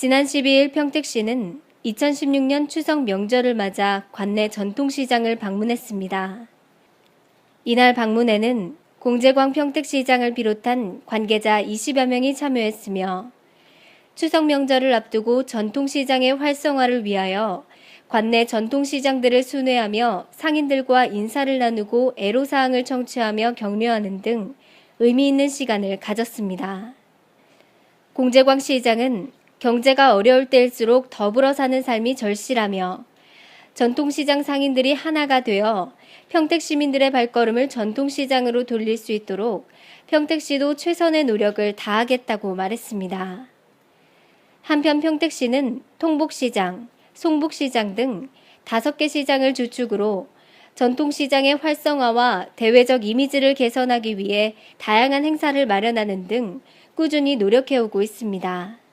지난 12일 평택시는 2016년 추석 명절을 맞아 관내 전통시장을 방문했습니다. 이날 방문에는 공재광 평택시장을 비롯한 관계자 20여 명이 참여했으며 추석 명절을 앞두고 전통시장의 활성화를 위하여 관내 전통시장들을 순회하며 상인들과 인사를 나누고 애로사항을 청취하며 격려하는 등 의미 있는 시간을 가졌습니다. 공재광 시장은 경제가 어려울 때일수록 더불어 사는 삶이 절실하며 전통시장 상인들이 하나가 되어 평택 시민들의 발걸음을 전통시장으로 돌릴 수 있도록 평택시도 최선의 노력을 다하겠다고 말했습니다. 한편 평택시는 통복시장, 송북시장 등 다섯 개 시장을 주축으로 전통시장의 활성화와 대외적 이미지를 개선하기 위해 다양한 행사를 마련하는 등 꾸준히 노력해오고 있습니다.